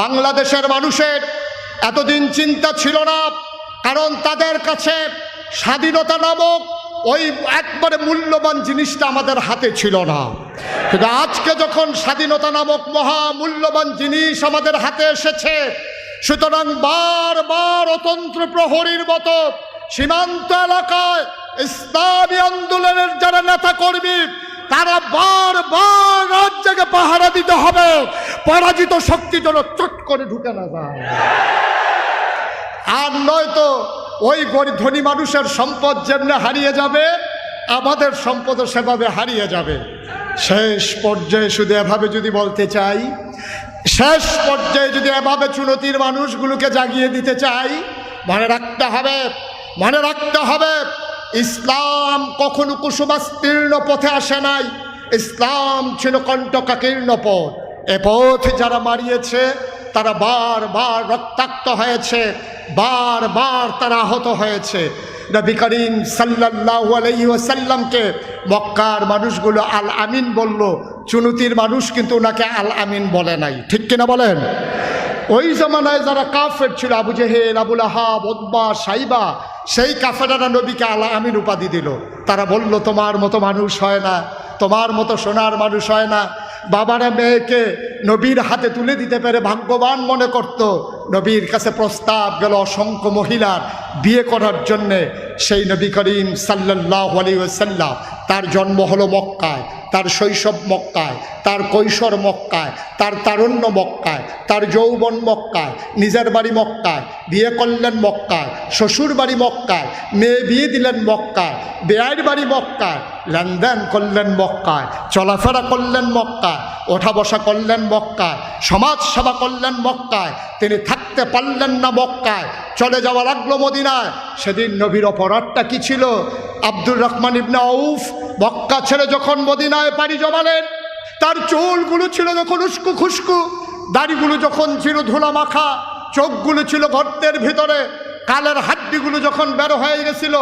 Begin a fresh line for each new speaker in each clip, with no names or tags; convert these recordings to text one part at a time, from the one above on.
বাংলাদেশের মানুষের এতদিন চিন্তা ছিল না, কারণ তাদের কাছে স্বাধীনতা নামক ওই একবারে মূল্যবান জিনিসটা আমাদের হাতে ছিল না। কিন্তু আজকে যখন স্বাধীনতা নামক মহা মূল্যবান জিনিস আমাদের হাতে এসেছে, সুতরাং বারবার অতন্ত্র প্রহরীর মতো সীমান্ত এলাকায় ইসলামী আন্দোলনের যারা নেতা কর্মী তারা বারবার রাজ্যকে পাহারা দিতে হবে। পরাজিত শক্তি যেন চট করে ঢুকে না যায়। আর নয়তো ওই গরিব ধনী মানুষের সম্পদ যেমনি হারিয়ে যাবে, আমাদের সম্পদও সেভাবে হারিয়ে যাবে। শেষ পর্যায়ে শুধু এভাবে যদি বলতে চাই, শেষ পর্যায়ে যদি এভাবে চুনতির মানুষগুলোকে জাগিয়ে দিতে চাই, মনে রাখতে হবে, মনে রাখতে হবে, ইসলাম কখনো কুসুমাস্তীর্ণ পথে আসে নাই। ইসলাম ছিল কণ্টকাকীর্ণ পথ। এ পথ যারা মারিয়েছে, তারা বারবার রক্তাক্ত হয়েছে বারবার তারা আহত হয়েছে। নবী করিম সাল্লাল্লাহু আলাইহি ওয়াসাল্লামকে মক্কার মানুষগুলো আল আমিন বলল, চুনুতির মানুষ কিন্তু ওনাকে আল আমিন বলে নাই। ঠিক কিনা বলেন? ওই জমানায় যারা কাফের ছিল, আবু জেহেল, আবুল আহাব ওদ্বা সাইবা, সেই কাফেরারা নবীকে আল আমিন উপাধি দিল। তারা বলল, তোমার মতো মানুষ হয় না, তোমার মতো সোনার মানুষ হয় না বাবারা মেয়েকে নবীর হাতে তুলে দিতে পেরে ভাগ্যবান মনে করত। নবীর কাছে প্রস্তাব গেল অসংখ্য মহিলার বিয়ে করার জন্যে। সেই নবী করিম সাল্লাহ আলী সাল্লাম তার জন্ম হলো মক্কায়, তার শৈশব মক্কায়, তার কৈশোর মক্কায়, তার তারুণ্য মক্কায়, তার যৌবন মক্কায়, নিজের বাড়ি মক্কায়, বিয়ে করলেন মক্কায়, শ্বশুর বাড়ি মক্কায়, মেয়ে বিয়ে দিলেন মক্কায় বেয়ার বাড়ি মক্কায়, লেনদেন করলেন মক্কায়, চলাফেরা করলেন মক্কায় ওঠা বসা করলেন মক্কায়, সমাজ সেবা করলেন মক্কায়, তিনি থাকতে পারলেন না মক্কায়, চলে যাওয়া লাগল মদিনায়। সেদিন নবীর অপরাধটা কি ছিল? আব্দুর রহমান ইবনা আউফ মক্কা ছেড়ে যখন মদিনায় পাড়ি জমালেন, তার চুলগুলো ছিল যখন উস্কু খুস্কু, দাড়িগুলো যখন ছিল ধুলা মাখা, চোখগুলো ছিল গর্তের ভিতরে, কালের হাড্ডিগুলো যখন বের হয়ে গেছিল,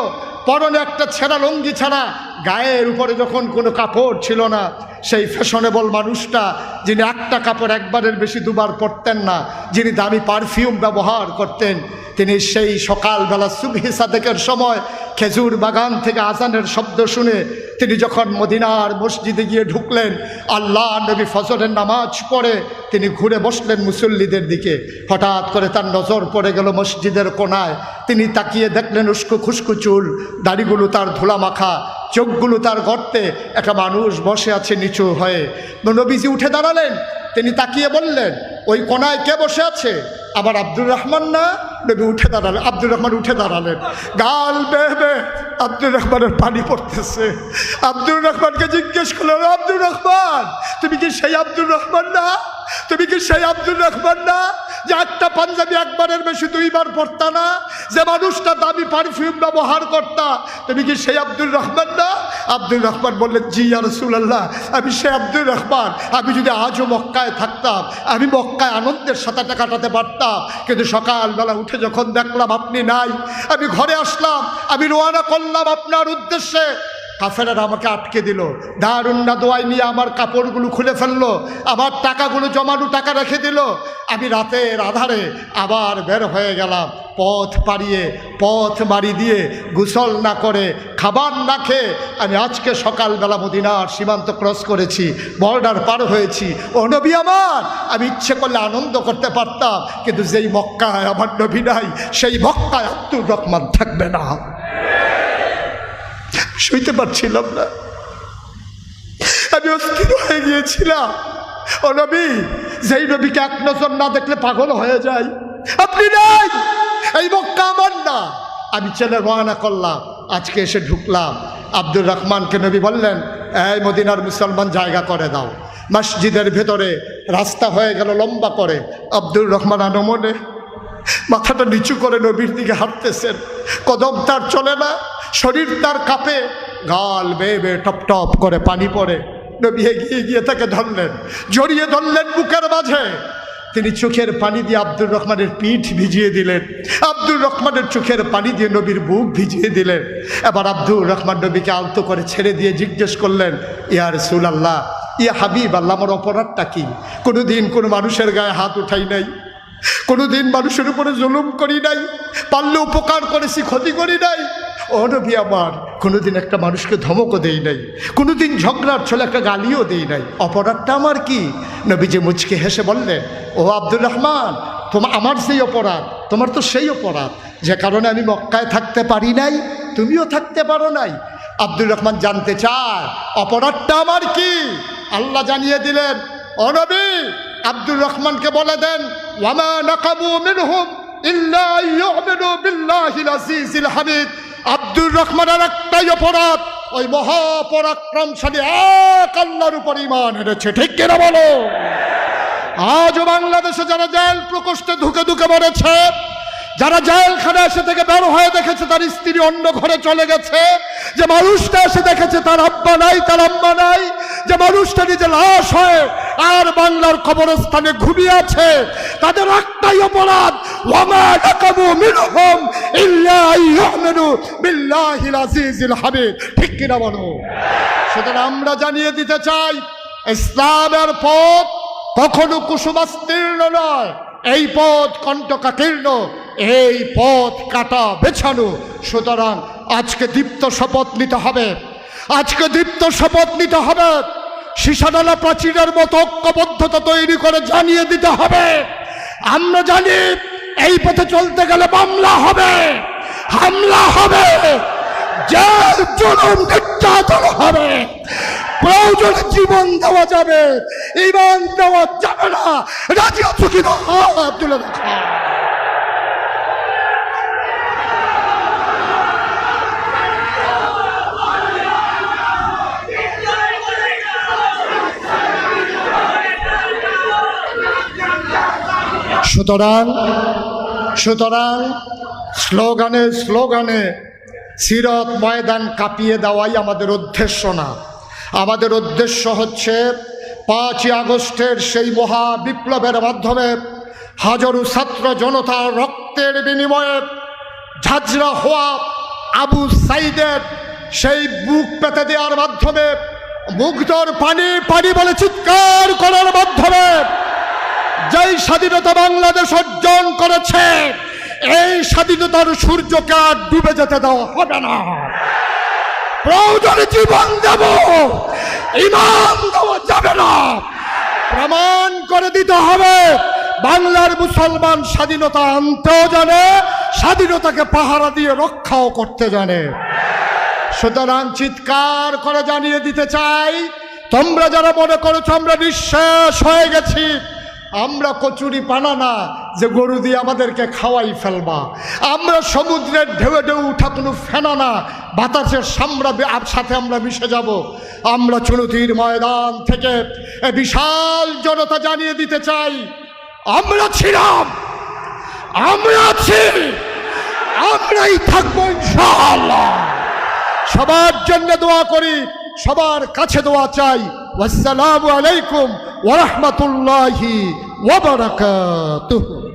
পরনে একটা ছেঁড়া লঙ্গি ছাড়া গায়ের উপরে যখন কোনো কাপড় ছিল না, সেই ফ্যাশনেবল মানুষটা যিনি একটা কাপড় একবারের বেশি দুবার পরতেন না, যিনি দামি পারফিউম ব্যবহার করতেন, তিনি সেই সকালবেলা সুবহি সাদেকের সময় খেজুর বাগান থেকে আজানের শব্দ শুনে তিনি যখন মদিনার মসজিদে গিয়ে ঢুকলেন, আল্লাহ নবী ফজরের নামাজ পড়ে তিনি ঘুরে বসলেন মুসল্লিদের দিকে। হঠাৎ করে তার নজর পড়ে গেল মসজিদের কোনায়। তিনি তাকিয়ে দেখলেন উস্কু খুস্কু চুল, দাড়িগুলো তার ধুলা মাখা। চোখগুলো তার গর্তে একটা মানুষ বসে আছে নিচু হয়ে। নবীজি উঠে দাঁড়ালেন, তিনি তাকিয়ে বললেন, ওই কোনায় কে বসে আছে? আবার আব্দুর রহমান না, নবী উঠে দাঁড়ালেন, আব্দুর রহমান উঠে দাঁড়ালেন। গাল বেয়ে আব্দুর রহমানের পানি পড়তেছে। আব্দুর রহমানকে জিজ্ঞেস করলেন, আব্দুর রহমান, তুমি কি সেই আব্দুর রহমান না? তুমি কি সেই আব্দুর রহমান না? যে একটা পাঞ্জাবি একবারের বেশি দুইবার পড়তা না, যে মানুষটা দামি পারফিউম ব্যবহার করতা তুমি কি সেই আব্দুর রহমান না? আব্দুর রহমান বললেন, জি আর রসুলাল্লাহ, আমি সেই আব্দুর রহমান। আমি যদি আজও মক্কায় থাকতাম, আমি মক্কায় আনন্দের সাঁতারটা কাটাতে পারতাম। কিন্তু সকালবেলা উঠে যখন দেখলাম আপনি নাই, আমি ঘরে আসলাম, আমি রোয়ানা করলাম আপনার উদ্দেশ্যে। কাফেরারা আমাকে আটকে দিল। দারুন্না দোয়াই নিয়ে আমার কাপড়গুলো খুলে ফেলল। আমার টাকাগুলো জমানো টাকা রেখে দিল। আমি রাতের আধারে আবার বের হয়ে গেলাম। পথ পাড়িয়ে, পথ মারি দিয়ে গোসল না করে খাবার না খেয়ে আমি আজকে সকালবেলা মদিনার সীমান্ত ক্রস করেছি, বর্ডার পার হয়েছি। ও নবী আমার, আমি ইচ্ছে করলে আনন্দ করতে পারতাম, কিন্তু যেই মক্কায় আমার নবী নাই, সেই মক্কায় আব্দুর রহমান থাকবে না। শুইতে পারছিলাম না। আমি অস্থির হয়ে গিয়েছিলাম। ও নবী যেই নবীকে এক নজর না দেখলে পাগল হয়ে যায়। আপনি নাই! এই মক্কা আমার না। আমি ছেলে রওনা করলাম, আজকে এসে ঢুকলাম। আব্দুর রহমানকে নবী বললেন, এই মদিনার মুসলমান জায়গা করে দাও। মসজিদের ভেতরে রাস্তা হয়ে গেল লম্বা করে। আব্দুর রহমান আনমনে মাথাটা নিচু করে নবীর দিকে হাঁটতেছেন। কদম তার চলে না, শরীর তার কাঁপে। গাল বেয়ে বেয়ে টপ টপ করে পানি পড়ে। নবী এগিয়ে গিয়ে তাকে ধরলেন, জড়িয়ে ধরলেন বুকের মাঝে। তিনি চোখের পানি দিয়ে আব্দুর রহমানের পিঠ ভিজিয়ে দিলেন। আব্দুর রহমানের চোখের পানি দিয়ে নবীর বুক ভিজিয়ে দিলেন। এবার আব্দুর রহমান নবীকে আলতো করে ছেড়ে দিয়ে জিজ্ঞেস করলেন ইয়ার সুল আল্লাহ ইয়া হাবিব আল্লাহ আমার অপরাধটা কি? কোনো দিন কোনো মানুষের গায়ে হাত উঠাই নাই? কোনো দিন মানুষের উপরে জুলুম করি নাই? পারলে উপকার করেছি, ক্ষতি করি নাই? ও নবী আমার কোনোদিন একটা মানুষকে ধমকও দেই নাই, কোনোদিন ঝগড়ার ছলে একটা গালিও দেই নাই। অপরাধটা আমার কি? নবীজি মুচকে হেসে বললেন, ও আব্দুর রহমান তোমার আমার সেই অপরাধ, তোমার তো সেই অপরাধ। যে কারণে আমি মক্কায় থাকতে পারি নাই, তুমিও থাকতে পারো নাই। আব্দুর রহমান জানতে চায়, অপরাধটা আমার কি? আল্লাহ জানিয়ে দিলেন অনবী আব্দুর রহমানকে বলে দেন ওয়ামা নাকাবু মিনহুম ইল্লা ইউমিনু বিল্লাহিল আজিজিল হামিদ। আব্দুর রহমানের একটাই অপরাধ, ওই মহাপরাক্রমশালী এক আল্লাহর উপর ইমান এনেছে। ঠিক কিনা বলো? আজও বাংলাদেশে যারা জেল প্রকোষ্ঠে ধুকে ধুকে মরেছে, যারা জেলখানে এসে থেকে বের হয়ে দেখেছে তার স্ত্রী অন্য ঘরে চলে গেছে, যে মানুষটা এসে দেখেছে তার আব্বা নাই, তার আম্মা নাই, যে মানুষটা নিজে লাশ হয় আর বাংলার কবরস্থানে ঘুমিয়ে আছে, তাদের একটাই অপরাধ ওয়ামা নাকাবু মিনহুম ইল্লা ইউমিনু বিল্লাহিল আজিজিল হামিদ ঠিক কিনা বলো? সুতরাং আমরা জানিয়ে দিতে চাই, ইসলামের পথ কখনো কুসুমাস্তীর্ণ নয়। এই পথ কণ্টকাকীর্ণ এই পথ কাটা বেছানো। সুতরাং আজকে দীপ্ত শপথ নিতে হবে। আজকে দীপ্ত শপথ নিতে হবে। সীসাডালা প্রাচীরের মতো ঐক্যবদ্ধতা তৈরি করে জানিয়ে দিতে হবে। আমরা জানি এই পথে চলতে গেলে মামলা হবে, হামলা হবে, যার জনম নির্যাতন হবে। প্রয়োজনে জীবন দেওয়া যাবে, ইমান দেওয়া যাবে না। রাজি কিনা হাত তুলে দেখা সুতরাং সুতরাং স্লোগানে স্লোগানে সিরত ময়দান কাঁপিয়ে দেওয়াই আমাদের উদ্দেশ্য না। আমাদের উদ্দেশ্য হচ্ছে পাঁচই আগস্টের সেই মহা বিপ্লবের মাধ্যমে হাজারো ছাত্র জনতার রক্তের বিনিময়ে ঝাঁঝরা হওয়া আবু সাইদের সেই বুক পেতে দেওয়ার মাধ্যমে মুগ্ধর পানি পানি বলে চিৎকার যেই স্বাধীনতা বাংলাদেশ অর্জন করেছে। এই স্বাধীনতার সূর্যকে আর ডুবে যেতে দেওয়া হবে না। প্রয়োজনে জীবন দেব ইমান দেওয়া যাবে না। প্রমাণ করে দিতে হবে, বাংলার মুসলমান স্বাধীনতা আনতেও জানে, স্বাধীনতাকে পাহারা দিয়ে রক্ষাও করতে জানে। সুতরাং চিৎকার করে জানিয়ে দিতে চাই, তোমরা যারা মনে করেছ আমরা বিশ্বাস হয়ে গেছি। আমরা কচুরি পানা না, যে গরু দিয়ে আমাদেরকে খাওয়াই ফেলবা। আমরা সমুদ্রের ঢেউ ঢেউ উঠা কোনো ফেনা না, বাতাসের সামরা সাথে আমরা মিশে যাব। আমরা চুনতির ময়দান থেকে এ বিশাল জনতা জানিয়ে দিতে চাই, আমরা ছিলাম, আমরা আছি, আমরাই থাকব সবার জন্য দোয়া করি, সবার কাছে দোয়া চাই। আসসালামু আলাইকুম ওরহমতুল্লাহি wabarakatuh.